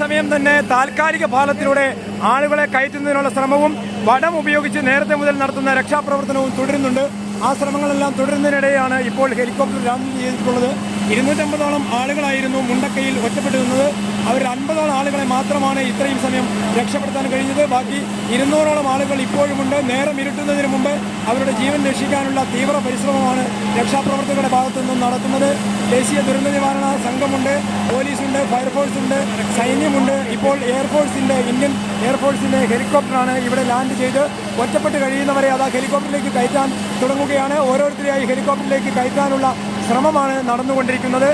സമയം തന്നെ താൽക്കാലിക പാലത്തിലൂടെ ആളുകളെ കയറ്റുന്നതിനുള്ള ശ്രമവും വടം ഉപയോഗിച്ച് നേരത്തെ മുതൽ നടത്തുന്ന രക്ഷാപ്രവർത്തനവും തുടരുന്നുണ്ട്. ആ ശ്രമങ്ങളെല്ലാം തുടരുന്നതിനിടെയാണ് ഇപ്പോൾ ഹെലികോപ്റ്റർ ലാൻഡ് ചെയ്തിട്ടുള്ളത് ഇരുന്നൂറ്റമ്പതോളം ആളുകളായിരുന്നു മുണ്ടക്കയിൽ ഒറ്റപ്പെട്ടു നിന്നത് അവരിൽ അൻപതോളം ആളുകളെ മാത്രമാണ് ഇത്രയും സമയം രക്ഷപ്പെടുത്താൻ കഴിഞ്ഞത്. ബാക്കി ഇരുന്നൂറോളം ആളുകൾ ഇപ്പോഴുമുണ്ട്. നേരം ഇരുട്ടുന്നതിന് മുമ്പ് അവരുടെ ജീവൻ രക്ഷിക്കാനുള്ള തീവ്ര പരിശ്രമമാണ് രക്ഷാപ്രവർത്തകരുടെ ഭാഗത്തു നിന്നും നടത്തുന്നത്. ദേശീയ ദുരന്ത നിവാരണ സംഘമുണ്ട് പോലീസുണ്ട് ഫയർഫോഴ്സ് ഉണ്ട് സൈന്യമുണ്ട്. ഇപ്പോൾ എയർഫോഴ്സിന്റെ ഇന്ത്യൻ എയർഫോഴ്സിന്റെ ഹെലികോപ്റ്ററാണ് ഇവിടെ ലാൻഡ് ചെയ്ത് ഒറ്റപ്പെട്ട് കഴിയുന്നവരെ അത് ഹെലികോപ്റ്ററിലേക്ക് കയറ്റാൻ തുടങ്ങുകയാണ്. ഓരോരുത്തരെയായി ഹെലികോപ്റ്ററിലേക്ക് കയറ്റാനുള്ള ശ്രമമാണ് നടന്നുകൊണ്ടിരിക്കുന്നത്.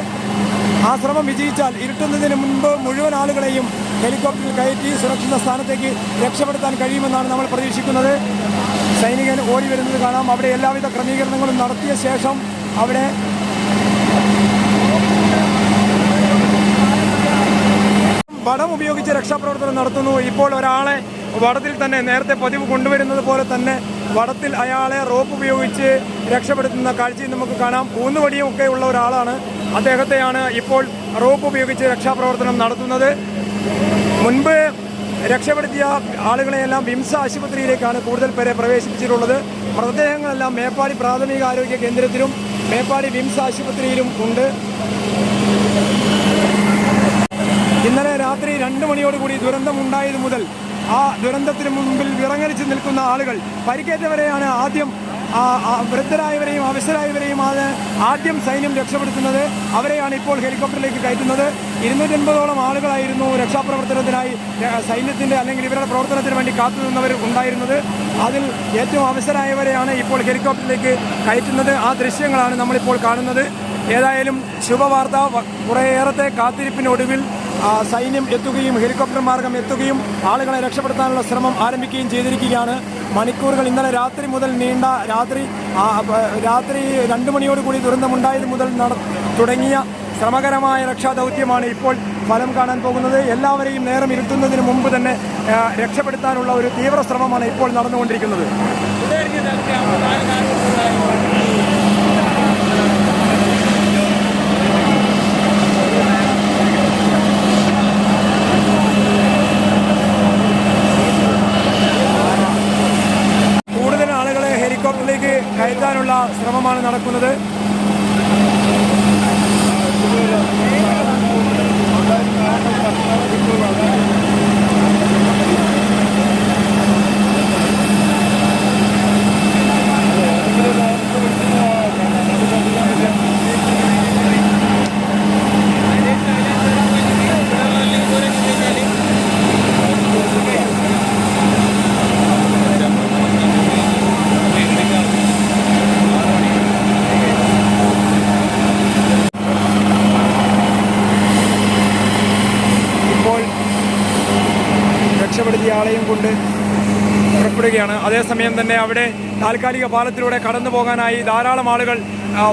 ആ ശ്രമം വിജയിച്ചാൽ ഇരുട്ടുന്നതിന് മുൻപ് മുഴുവൻ ആളുകളെയും ഹെലികോപ്റ്ററിൽ കയറ്റി സുരക്ഷിത സ്ഥാനത്തേക്ക് രക്ഷപ്പെടുത്താൻ കഴിയുമെന്നാണ് നമ്മൾ പ്രതീക്ഷിക്കുന്നത്. സൈനികൻ ഓടി വരുന്നത് കാണാം. അവിടെ എല്ലാവിധ ക്രമീകരണങ്ങളും നടത്തിയ ശേഷം അവിടെ വടം ഉപയോഗിച്ച് രക്ഷാപ്രവർത്തനം നടത്തുന്നു. ഇപ്പോൾ ഒരാളെ വടത്തിൽ തന്നെ നേരത്തെ പതിവ് കൊണ്ടുവരുന്നത് പോലെ തന്നെ വടത്തിൽ അയാളെ റോപ്പ് ഉപയോഗിച്ച് രക്ഷപ്പെടുത്തുന്ന കാഴ്ചയും നമുക്ക് കാണാം. ഊന്നുവടിയും ഒക്കെ ഉള്ള ഒരാളാണ് അദ്ദേഹത്തെയാണ് ഇപ്പോൾ റോപ്പ് ഉപയോഗിച്ച് രക്ഷാപ്രവർത്തനം നടത്തുന്നത്. മുൻപ് രക്ഷപ്പെടുത്തിയ ആളുകളെയെല്ലാം വിംസ ആശുപത്രിയിലേക്കാണ് കൂടുതൽ പേരെ പ്രവേശിപ്പിച്ചിട്ടുള്ളത്. മൃതദേഹങ്ങളെല്ലാം മേപ്പാടി പ്രാഥമിക ആരോഗ്യ കേന്ദ്രത്തിലും മേപ്പാടി വിംസ് ആശുപത്രിയിലും ഉണ്ട്. ഇന്നലെ രാത്രി രണ്ട് മണിയോടുകൂടി ദുരന്തമുണ്ടായത് മുതൽ ആ ദുരന്തത്തിന് മുമ്പിൽ വിറങ്ങലിച്ച് നിൽക്കുന്ന ആളുകൾ പരിക്കേറ്റവരെയാണ് ആദ്യം വൃദ്ധരായവരെയും അവശരായവരെയും ആണ് ആദ്യം സൈന്യം രക്ഷപ്പെടുത്തുന്നത്. അവരെയാണ് ഇപ്പോൾ ഹെലികോപ്റ്ററിലേക്ക് കയറ്റുന്നത്. ഇരുന്നൂറ്റൻപതോളം ആളുകളായിരുന്നു രക്ഷാപ്രവർത്തനത്തിനായി സൈന്യത്തിന്റെ അല്ലെങ്കിൽ ഇവരുടെ പ്രവർത്തനത്തിന് വേണ്ടി കാത്തുനിന്നവർ ഉണ്ടായിരുന്നത്. അതിൽ ഏറ്റവും അവസരായവരെയാണ് ഇപ്പോൾ ഹെലികോപ്റ്ററിലേക്ക് കയറ്റുന്നത്. ആ ദൃശ്യങ്ങളാണ് നമ്മളിപ്പോൾ കാണുന്നത്. ഏതായാലും ശുഭവാർത്ത. കുറേയേറത്തെ കാത്തിരിപ്പിനൊടുവിൽ സൈന്യം എത്തുകയും ഹെലികോപ്റ്റർ മാർഗം എത്തുകയും ആളുകളെ രക്ഷപ്പെടുത്താനുള്ള ശ്രമം ആരംഭിക്കുകയും ചെയ്തിരിക്കുകയാണ്. മണിക്കൂറുകൾ ഇന്നലെ രാത്രി മുതൽ നീണ്ട രാത്രി രാത്രി രണ്ട് മണിയോടുകൂടി ദുരന്തമുണ്ടായത് മുതൽ തുടങ്ങിയ ശ്രമകരമായ രക്ഷാദൗത്യമാണ് ഇപ്പോൾ ഫലം കാണാൻ പോകുന്നത്. എല്ലാവരെയും നേരം ഇരുത്തുന്നതിന് മുമ്പ് തന്നെ രക്ഷപ്പെടുത്താനുള്ള ഒരു തീവ്ര ശ്രമമാണ് ഇപ്പോൾ നടന്നുകൊണ്ടിരിക്കുന്നത് കൂടുതൽ ആളുകളെ ഹെലികോപ്റ്ററിലേക്ക് കയറ്റാനുള്ള ശ്രമമാണ് നടക്കുന്നത്. ഇപ്പോൾ രക്ഷപ്പെടുത്തിയ ആളെയും കൊണ്ട് പുറപ്പെടുകയാണ് അതേസമയം തന്നെ അവിടെ താൽക്കാലിക പാലത്തിലൂടെ കടന്നു പോകാനായി ധാരാളം ആളുകൾ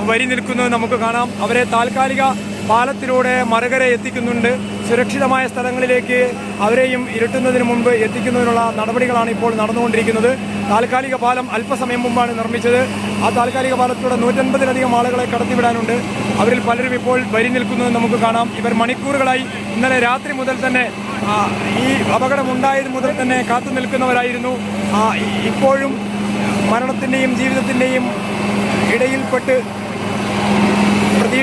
വരി നിൽക്കുന്നത് നമുക്ക് കാണാം. അവരെ താൽക്കാലിക പാലത്തിലൂടെ മറുകര എത്തിക്കുന്നുണ്ട്. സുരക്ഷിതമായ സ്ഥലങ്ങളിലേക്ക് അവരെയും ഇരുട്ടുന്നതിന് മുമ്പ് എത്തിക്കുന്നതിനുള്ള നടപടികളാണ് ഇപ്പോൾ നടന്നുകൊണ്ടിരിക്കുന്നത്. താൽക്കാലിക പാലം അല്പസമയം മുമ്പാണ് നിർമ്മിച്ചത്. ആ താൽക്കാലിക പാലത്തിലൂടെ നൂറ്റൻപതിലധികം ആളുകളെ കടത്തിവിടാനുണ്ട്. അവരിൽ പലരും ഇപ്പോൾ വരി നിൽക്കുന്നത് നമുക്ക് കാണാം. ഇവർ മണിക്കൂറുകളായി ഇന്നലെ രാത്രി മുതൽ തന്നെ ഈ അപകടമുണ്ടായത് മുതൽ തന്നെ കാത്തു നിൽക്കുന്നവരായിരുന്നു. ഇപ്പോഴും മരണത്തിന്റെയും ജീവിതത്തിന്റെയും ഇടയിൽപ്പെട്ട്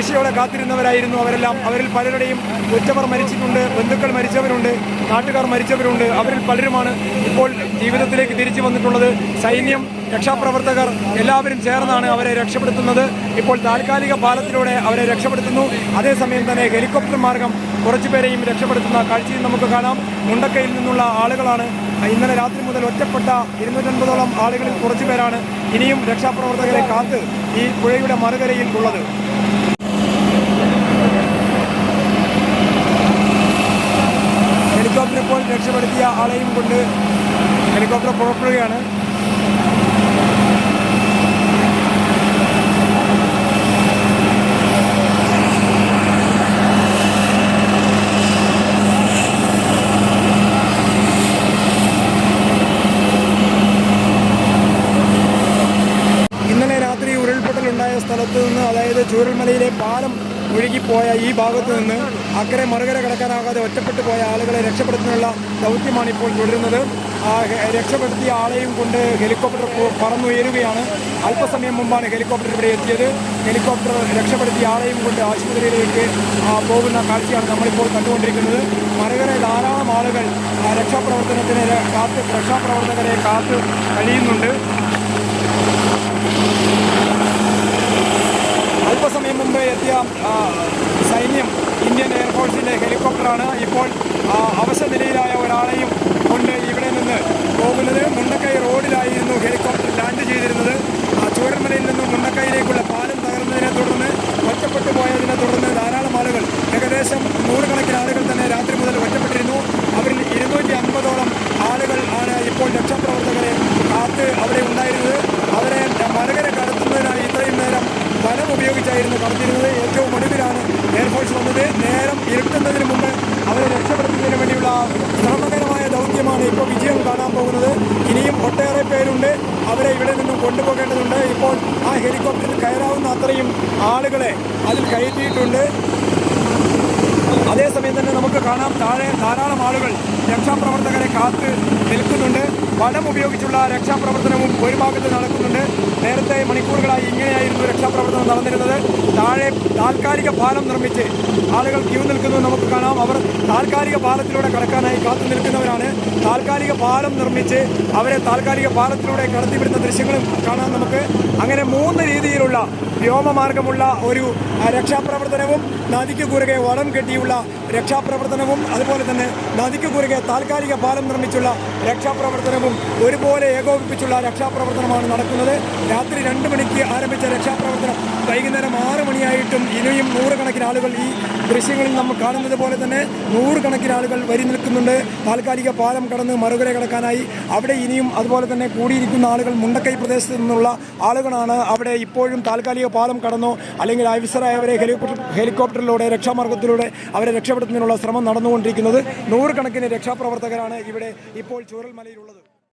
പ്രതീക്ഷയോടെ കാത്തിരുന്നവരായിരുന്നു അവരെല്ലാം. അവരിൽ പലരുടെയും ഉറ്റവർ മരിച്ചിട്ടുണ്ട് ബന്ധുക്കൾ മരിച്ചവരുണ്ട് നാട്ടുകാർ മരിച്ചവരുണ്ട്. അവരിൽ പലരുമാണ് ഇപ്പോൾ ജീവിതത്തിലേക്ക് തിരിച്ചു വന്നിട്ടുള്ളത്. സൈന്യം രക്ഷാപ്രവർത്തകർ എല്ലാവരും ചേർന്നാണ് അവരെ രക്ഷപ്പെടുത്തുന്നത്. ഇപ്പോൾ താൽക്കാലിക പാലത്തിലൂടെ അവരെ രക്ഷപ്പെടുത്തുന്നു. അതേസമയം തന്നെ ഹെലികോപ്റ്റർ മാർഗം കുറച്ചുപേരെയും രക്ഷപ്പെടുത്തുന്ന കാഴ്ചയും നമുക്ക് കാണാം. മുണ്ടക്കയിൽ നിന്നുള്ള ആളുകളാണ്. ഇന്നലെ രാത്രി മുതൽ ഒറ്റപ്പെട്ട ഇരുന്നൂറ്റൻപതോളം ആളുകളിൽ കുറച്ചുപേരാണ് ഇനിയും രക്ഷാപ്രവർത്തകരെ കാത്ത് ഈ പുഴയുടെ മറുകരയിൽ ഉള്ളത് ഹെലികോപ്റ്റർ ഇപ്പോൾ രക്ഷപ്പെടുത്തിയ ആളെയും കൊണ്ട് ഹെലികോപ്റ്റർ പുറപ്പെടുകയാണ്. ഇന്നലെ രാത്രി ഉരുൾപൊട്ടലുണ്ടായ സ്ഥലത്ത് നിന്ന് അതായത് ചൂരൽമലയിലെ പാലം ഒഴുകിപ്പോയ ഈ ഭാഗത്ത് നിന്ന് അക്കരെ മറുകര കടക്കാനാകാതെ ഒറ്റപ്പെട്ടു പോയ ആളുകളെ രക്ഷപ്പെടുത്തുന്നതിനുള്ള ദൗത്യമാണ് ഇപ്പോൾ തുടരുന്നത്. രക്ഷപ്പെടുത്തിയ ആളെയും കൊണ്ട് ഹെലികോപ്റ്റർ പറന്നുയരുകയാണ്. അല്പസമയം മുമ്പാണ് ഹെലികോപ്റ്റർ ഇവിടെ എത്തിയത്. ഹെലികോപ്റ്റർ രക്ഷപ്പെടുത്തിയ ആളെയും കൊണ്ട് ആശുപത്രിയിലേക്ക് പോകുന്ന കാഴ്ചയാണ് നമ്മളിപ്പോൾ കണ്ടുകൊണ്ടിരിക്കുന്നത്. മറുകര ധാരാളം ആളുകൾ രക്ഷാപ്രവർത്തനത്തിന് കാത്ത് രക്ഷാപ്രവർത്തകരെ കാത്ത് കഴിയുന്നുണ്ട് അല്പസമയം മുമ്പ് എത്തിയ സൈന്യം ഇന്ത്യൻ എയർഫോഴ്സിന്റെ ഹെലികോപ്റ്ററാണ്. ഇപ്പോൾ അവശ നിലയിലായ ഒരാളെയും കൊണ്ട് ഇവിടെ നിന്ന് പോകുന്നത് മുണ്ടക്കൈ റോഡിലായിരുന്നു ഹെലികോപ്റ്റർ ലാൻഡ് ചെയ്തിരുന്നത്. ചൂരന്മലയിൽ നിന്നും മുണ്ടക്കൈയിലേക്കുള്ള പാലം തകർന്നതിനെ തുടർന്ന് ഒറ്റപ്പെട്ടു പോയതിനെ തുടർന്ന് ധാരാളം ആളുകൾ ഏകദേശം നൂറുകണക്കിന് ആളുകൾ തന്നെ രാത്രി മുതൽ ഒറ്റപ്പെട്ടിരുന്നു അവരിൽ ഇരുന്നൂറ്റി അൻപതോളം ആളുകൾ ആണ് ഇപ്പോൾ രക്ഷാപ്രവർത്തകരെ കാത്ത് അവിടെ ഉണ്ടായിരുന്നത് അവരെ മറുകര കടത്തുന്നതിനായി ഇത്രയും നേരം വനം ഉപയോഗിച്ചായിരുന്നു കടത്തിയിരുന്നത് ഏറ്റവും ഒടുവിലാണ് എയർഫോഴ്സ് വന്നത് നേരം ഇരുട്ടുന്നതിന് മുമ്പ് അവരെ രക്ഷപ്പെടുത്തുന്നതിന് വേണ്ടിയുള്ള ശ്രമകരമായ ദൗത്യമാണ് ഇപ്പോൾ വിജയം കാണാൻ പോകുന്നത് ഇനിയും ഒട്ടേറെ പേരുണ്ട് അവരെ ഇവിടെ നിന്നും കൊണ്ടുപോകേണ്ടതുണ്ട് ഇപ്പോൾ ആ ഹെലികോപ്റ്ററിൽ കയറാവുന്ന അത്രയും ആളുകളെ അതിൽ കയറ്റിയിട്ടുണ്ട് അതേസമയം തന്നെ നമുക്ക് കാണാം താഴെ ധാരാളം ആളുകൾ രക്ഷാപ്രവർത്തകരെ കാത്ത് നിൽക്കുന്നുണ്ട്. വനം ഉപയോഗിച്ചുള്ള രക്ഷാപ്രവർത്തനവും ഒരു ഭാഗത്ത് നടക്കുന്നുണ്ട്. നേരത്തെ മണിക്കൂറുകളായി ഇങ്ങനെയായിരുന്നു രക്ഷാപ്രവർത്തനം നടന്നിരുന്നത്. താഴെ താൽക്കാലിക പാലം നിർമ്മിച്ച് ആളുകൾ ക്യൂ നിൽക്കുന്നത് നമുക്ക് കാണാം. അവർ താൽക്കാലിക പാലത്തിലൂടെ കടക്കാനായി കാത്തു നിൽക്കുന്നവരാണ്. താൽക്കാലിക പാലം നിർമ്മിച്ച് അവരെ താൽക്കാലിക പാലത്തിലൂടെ കടത്തിവിടുന്ന ദൃശ്യങ്ങളും കാണാൻ നമുക്ക്. അങ്ങനെ മൂന്ന് രീതിയിലുള്ള വ്യോമമാർഗമുള്ള ഒരു രക്ഷാപ്രവർത്തനവും നദിക്ക് കുറുകെ വളം കെട്ടിയുള്ള രക്ഷാപ്രവർത്തനവും അതുപോലെ തന്നെ നദിക്ക് കുറുകെ താൽക്കാലിക പാലം നിർമ്മിച്ചുള്ള രക്ഷാപ്രവർത്തനവും ഒരുപോലെ ഏകോപിപ്പിച്ചുള്ള രക്ഷാപ്രവർത്തനമാണ് നടക്കുന്നത്. രാത്രി രണ്ട് മണിക്ക് ആരംഭിച്ച രക്ഷാപ്രവർത്തനം വൈകുന്നേരം ആറ് മണിയായിട്ടും ഇനിയും നൂറുകണക്കിന് ആളുകൾ ഈ ദൃശ്യങ്ങളിൽ നമ്മൾ കാണുന്നത് പോലെ തന്നെ നൂറുകണക്കിന് ആളുകൾ വരി നിൽക്കുന്നുണ്ട്. താൽക്കാലിക പാലം കടന്ന് മറുകര കടക്കാനായി. അവിടെ ഇനിയും അതുപോലെ തന്നെ കൂടിയിരിക്കുന്ന ആളുകൾ മുണ്ടക്കൈ പ്രദേശത്ത് നിന്നുള്ള ആളുകളാണ്. അവിടെ ഇപ്പോഴും താൽക്കാലിക പാലം കടന്നോ അല്ലെങ്കിൽ അവിസറായവരെ ഹെലികോപ്റ്ററിലൂടെ രക്ഷാമാർഗത്തിലൂടെ അവരെ രക്ഷപ്പെടുത്തുന്നതിനുള്ള ശ്രമം നടന്നുകൊണ്ടിരിക്കുന്നത്. നൂറുകണക്കിന് രക്ഷാപ്രവർത്തകരാണ് ഇവിടെ ഇപ്പോൾ ചൂരൽമലയിലുള്ളത്.